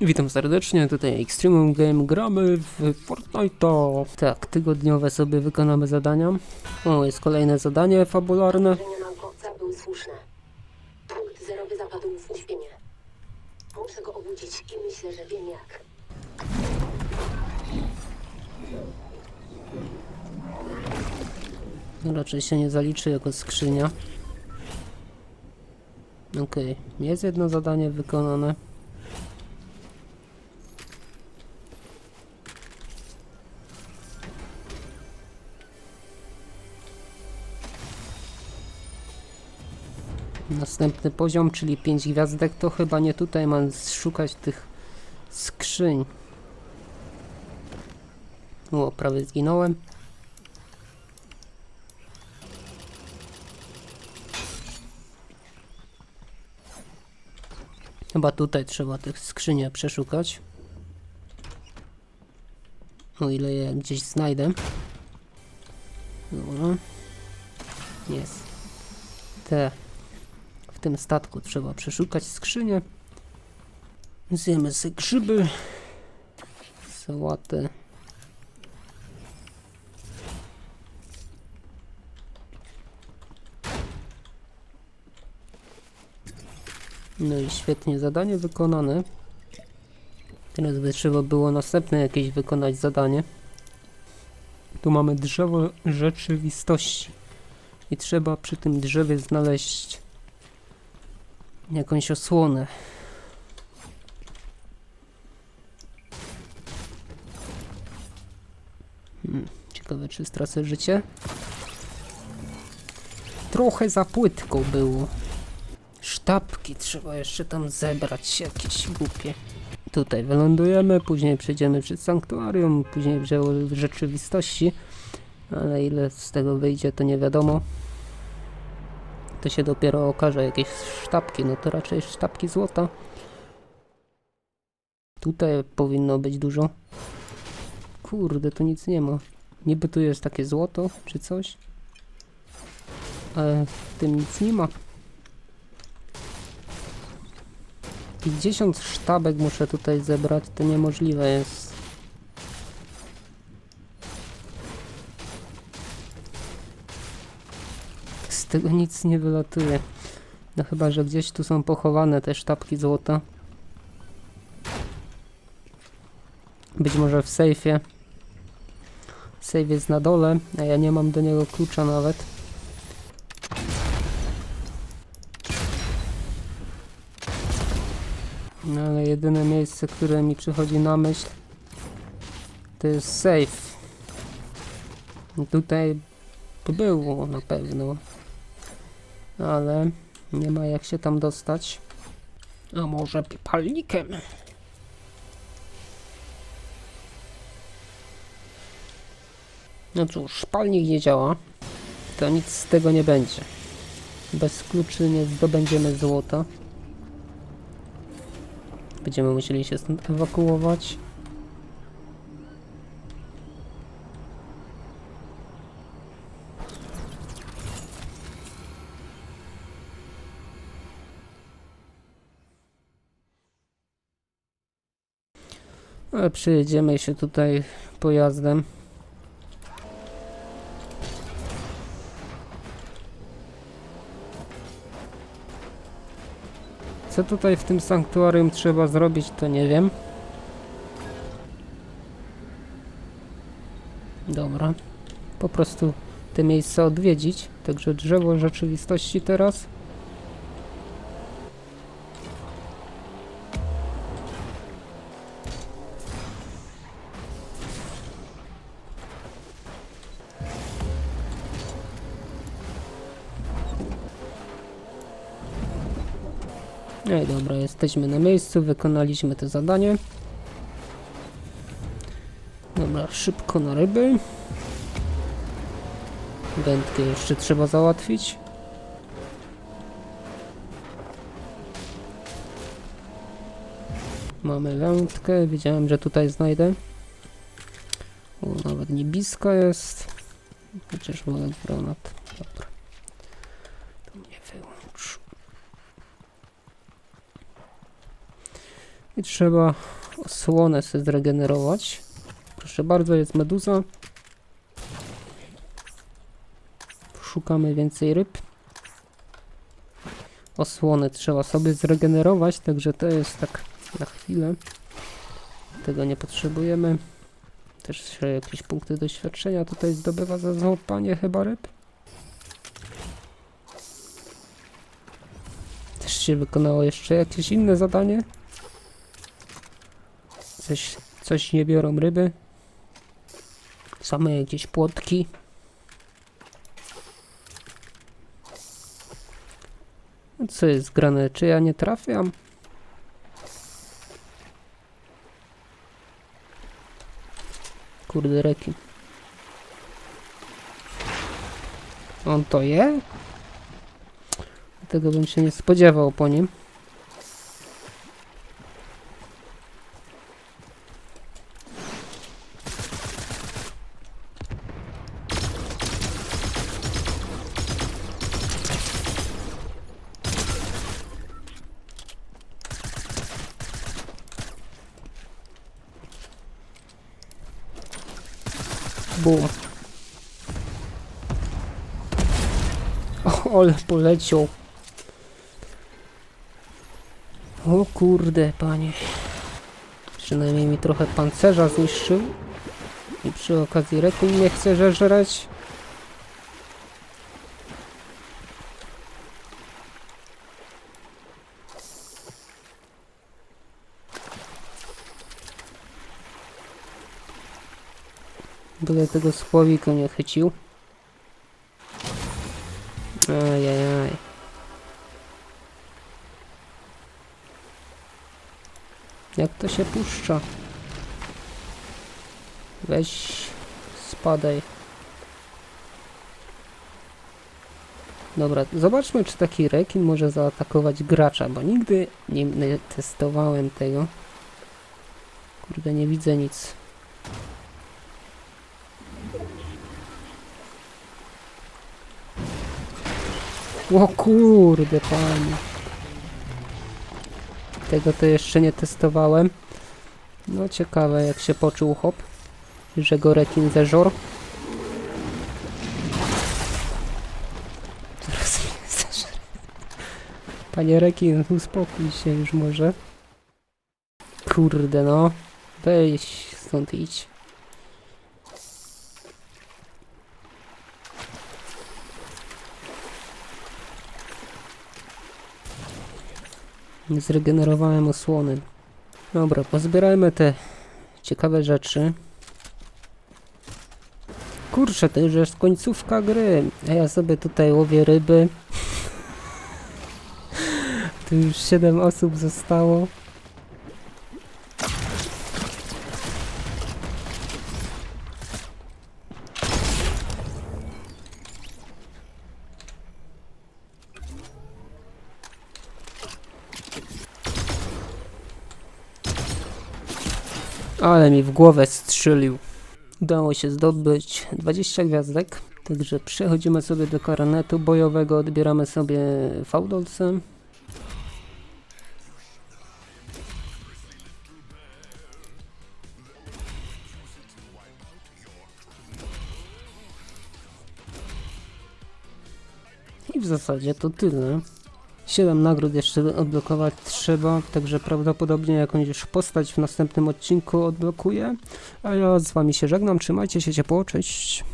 Witam serdecznie, tutaj Extremum Game, gramy w Fortnite'a. Tak, tygodniowe sobie wykonamy zadania. O, jest kolejne zadanie fabularne. Naukowca były słuszne. Punkt zerowy zapadł w uśpienie. Muszę go obudzić i myślę, że wiem jak. Raczej się nie zaliczy jako skrzynia. Okej, jest jedno zadanie wykonane. Następny poziom, czyli 5 gwiazdek, to chyba nie tutaj mam szukać tych skrzyń. O, prawie zginąłem. Chyba tutaj trzeba tych skrzynię przeszukać. O ile je gdzieś znajdę. Dobra. Jest. Te. Tym statku trzeba przeszukać skrzynię. Zjemy sobie grzyby. Sałatę. No i świetnie, zadanie wykonane. Teraz by trzeba było następne jakieś wykonać zadanie. Tu mamy drzewo rzeczywistości. I trzeba przy tym drzewie znaleźć jakąś osłonę. Hmm, ciekawe czy stracę życie. Trochę za płytko było. Sztabki trzeba jeszcze tam zebrać, jakieś głupie. Tutaj wylądujemy, później przejdziemy przez sanktuarium, później w rzeczywistości, ale ile z tego wyjdzie to nie wiadomo. To się dopiero okaże, jakieś sztabki, no to raczej sztabki złota. Tutaj powinno być dużo. Kurde, tu nic nie ma. Niby tu jest takie złoto, czy coś. Ale w tym nic nie ma. 50 sztabek muszę tutaj zebrać, to niemożliwe jest. Z tego nic nie wylatuje. No chyba, że gdzieś tu są pochowane te sztabki złota. Być może w sejfie. Sejf jest na dole, a ja nie mam do niego klucza nawet. No ale jedyne miejsce, które mi przychodzi na myśl to jest safe. Tutaj było na pewno. Ale nie ma jak się tam dostać. A może palnikiem? No cóż, palnik nie działa. To nic z tego nie będzie. Bez kluczy nie zdobędziemy złota. Będziemy musieli się stąd ewakuować. Ale przyjedziemy się tutaj pojazdem. Co tutaj w tym sanktuarium trzeba zrobić, to nie wiem. Dobra. Po prostu te miejsca odwiedzić. Także drzewo rzeczywistości teraz. No i dobra, jesteśmy na miejscu, wykonaliśmy to zadanie. Dobra, szybko na ryby. Wędkę jeszcze trzeba załatwić. Mamy wędkę, wiedziałem, że tutaj znajdę. O, nawet niebieska jest. Chociaż wolę granat. Dobra. To mnie wyłącz. I trzeba osłonę sobie zregenerować. Proszę bardzo, jest meduza. Szukamy więcej ryb. Osłony trzeba sobie zregenerować, także to jest tak na chwilę. Tego nie potrzebujemy. Też jakieś punkty doświadczenia tutaj zdobywa za złapanie chyba ryb. Też się wykonało jeszcze jakieś inne zadanie. Coś, coś nie biorą ryby. Same jakieś płotki. No Co jest grane? Czy ja nie trafiam? Kurde rekin. On to je? Tego bym się nie spodziewał po nim. Bum. O, ale poleciał. O kurde, panie. Przynajmniej mi trochę pancerza zniszczył. I przy okazji rekun nie chce żeżreć. Byle tego słowika nie chycił. Ajajaj. Jak to się puszcza? Weź, spadaj. Dobra, zobaczmy czy taki rekin może zaatakować gracza, bo nigdy nie, testowałem tego. Kurde, nie widzę nic. O kurde, panie. Tego to jeszcze nie testowałem. No ciekawe jak się poczuł hop. Że go rekin zeżor. Zaraz mnie. Panie rekin, uspokój się już może. Kurde no. Weź stąd idź. Zregenerowałem osłony. Dobra, pozbierajmy te ciekawe rzeczy. Kurczę, to już jest końcówka gry. A ja sobie tutaj łowię ryby. tu już 7 osób zostało. Ale mi w głowę strzelił. Udało się zdobyć 20 gwiazdek. Także przechodzimy sobie do karnetu bojowego, odbieramy sobie fałdolce. I w zasadzie to tyle. 7 nagród jeszcze odblokować trzeba, także prawdopodobnie jakąś postać w następnym odcinku odblokuję. A ja z wami się żegnam, trzymajcie się ciepło, cześć.